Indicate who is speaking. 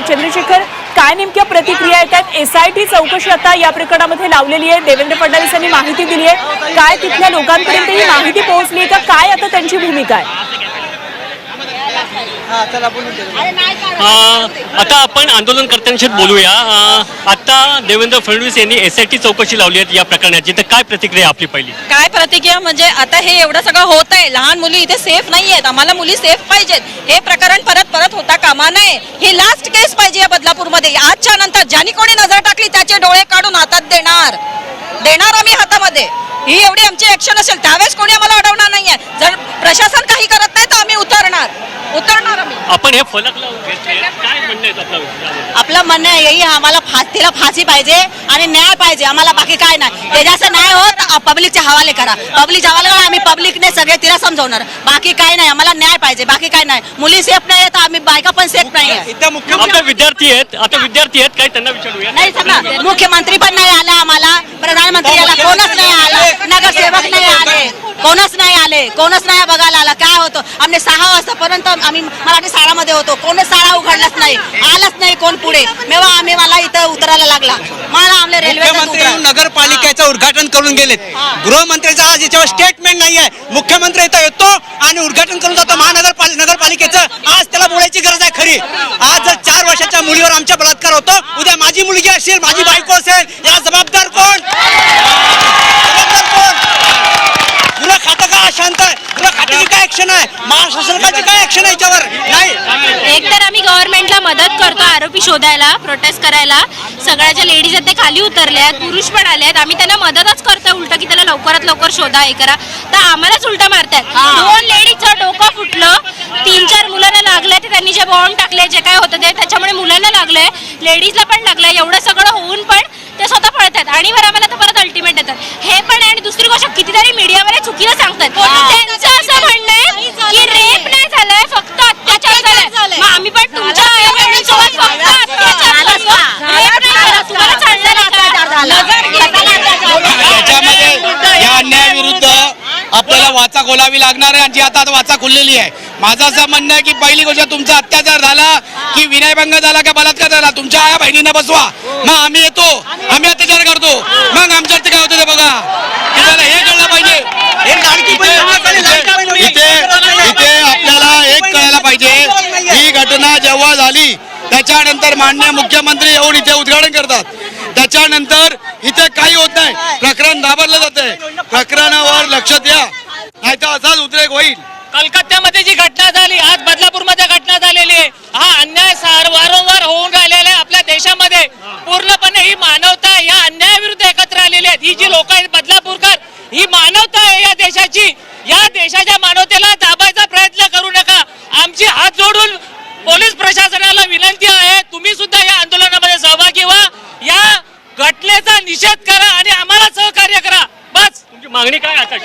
Speaker 1: चंद्रशेखर काय नेमक्या प्रतिक्रिया येतात? एस आय टी चौकशी आता या प्रकरणामध्ये लावलेली आहे. देवेंद्र फडणवीस यांनी माहिती दिली आहे. काय तिथल्या लोकांपर्यंत ही माहिती पोहोचली आहे का? काय आता त्यांची भूमिका आहे?
Speaker 2: अ, आता आपण आंदोलनकर्त्यांशी बोलूया. अ, आता देवेंद्र फडणवीस यांनी एस आय टी चौकशी लावली आहे या प्रकरणाची. तर काय प्रतिक्रिया आपली पहिली?
Speaker 3: काय प्रतिक्रिया? म्हणजे आता हे एवढं सगळं होत आहे. लहान मुली इथे सेफ नाही आहेत. आम्हाला मुली सेफ पाहिजेत. हे प्रकरण परत परत होता कामा नये. ही लास्ट केस पाहिजे या बदलापूरमध्ये. आजच्या नंतर ज्यांनी कोणी नजर टाकली त्याचे डोळे काढून हातात देणार. देणार आम्ही हातामध्ये. ही एवढी आमची ऍक्शन असेल त्यावेळेस कोणी आम्हाला अडवणार नाहीये. जर प्रशासन काही करत नाही तर आम्ही आम्ही
Speaker 2: आपण हे फलक लावून घेतले. काय म्हणणं आहे आपलं
Speaker 4: म्हणणं आहे यही आम्हाला फास तिला फाशी पाहिजे आणि न्याय पाहिजे. आम्हाला बाकी काय नाही. त्याच्याचं नाही होत पब्लिकच्या हवाले करा. पब्लिकच्या हवाले करा आम्ही पब्लिकने सगळे तिला समजवणार. बाकी काय नाही आम्हाला न्याय पाहिजे. बाकी काय नाही. मुली सेफ नाही तर आम्ही बायका पण सेफ नाही आहे
Speaker 2: आता विद्यार्थी आहेत आता विद्यार्थी आहेत काही त्यांना विचारूया.
Speaker 4: नाही सर मुख्यमंत्री पण नाही आला आम्हाला. प्रधानमंत्री आला कोणच नाही आला? नगरसेवक नाही आले. कोणच नाही आले. कोणच नाही बघायला आला. काय होतं? आम्ही सहा वाजतापर्यंत आम्ही मराठी शाळामध्ये होतो. कोणच शाळा उघडलाच नाही. आलाच नाही कोण पुढे. तेव्हा आम्ही मला इथं उतरायला लागला. मला आमले रेल्वे
Speaker 5: नगरपालिकेचं उद्घाटन करून गेलेत. गृहमंत्र्यांचं आज याच्यावर स्टेटमेंट नाही आहे. मुख्यमंत्री इथं येतो आणि उद्घाटन करून जातो. महानगरपालिका नगरपालिकेचं. आज त्याला बोलायची गरज आहे खरी. आज जर चार वर्षाच्या मुलीवर आमच्या बलात्कार होतो उद्या माझी मुलगी असेल माझी बायको असेल कोण जबाबदार कोण गुन्हा खातं का अशांत आहे गुन्हा खात्याची काय ऍक्शन आहे. महाराष्ट्र सरकारची काय ऍक्शन आहे याच्यावर? नाही.
Speaker 6: एक तर आम्ही गव्हर्नमेंटला मदत करतो आरोपी शोधायला प्रोटेस्ट करायला. सगळ्या ज्या लेडीज आहेत ते खाली उतरले आहेत पुरुष पण आले आहेत आम्ही त्यांना मदतच करतोय उलट की त्याला लवकरात लवकर शोधा हे करा. तर आम्हालाच उलटा मारतात दोन लेडीजचं डोकं फुटलं. तीन चार मुलांना लागलंय ते त्यांनी जे बॉन्ड टाकले जे काय होतं ते त्याच्यामुळे मुलांना लागलंय. लेडीजला पण लागलंय एवढं सगळं होऊन पण आणि वर आम्हाला तर परत अल्टिमेट येतात हे पण आहे आणि दुसरी गोष्ट कितीतरी मीडियावाले चुकीला सांगतात. त्यांचं असं म्हणणं आहे की रेप नाही झालंय फक्त अत्याचार झालाय. मग आम्ही पण तुमच्या आईवडिलांसोबत फक्त अत्याचार करतो. रेप नाही. झाला. तुम्हाला चालणार आहे का?
Speaker 7: त्याच्यामध्ये या अन्यायाविरुद्ध आपल्याला वाचा खोलावी लागणार आहे आणि जी आता आता वाचा खुललेली आहे. माझं असं म्हणणं आहे की पहिली गोष्ट तुमचा अत्याचार झाला की विनयभंग झाला का बलात्कार झाला तुमच्या आया बहिणींना बसवा. मग आम्ही येतो आम्ही अत्याचार करतो. मग आमच्यावरती काय होतं ते बघा. हे झालं, हे कळलं पाहिजे.
Speaker 5: हे
Speaker 7: इथे इथे आपल्याला एक कळायला पाहिजे. ही घटना जेव्हा झाली त्याच्यानंतर मान्य मुख्यमंत्री येऊन इथे उद्घाटन करतात. त्याच्यानंतर इथे काही होत नाही. प्रकरण दाबरलं जातंय. प्रकरणावर लक्ष द्या. नाही तर असाच उद्रेक होईल.
Speaker 8: कलकत्त्यामध्ये जी घटना झाली आज बदलापूरमध्ये घटना झालेली आहे. हा अन्याय सार वारंवार होऊन राहिलेला आहे आपल्या देशामध्ये. पूर्णपणे ही मानवता या अन्यायाविरुद्ध एकत्र आलेली आहेत. ही जी लोक आहेत बदलापूरकर ही मानवता आहे या देशाची. या देशाच्या मानवतेला दाबायचा प्रयत्न करू नका. आमची हात जोडून पोलीस प्रशासनाला विनंती आहे तुम्ही सुद्धा या आंदोलनामध्ये सहभागी व्हा. या घटनेचा निषेध करा आणि आम्हाला सहकार्य करा. बस.
Speaker 2: तुमची मागणी काय आता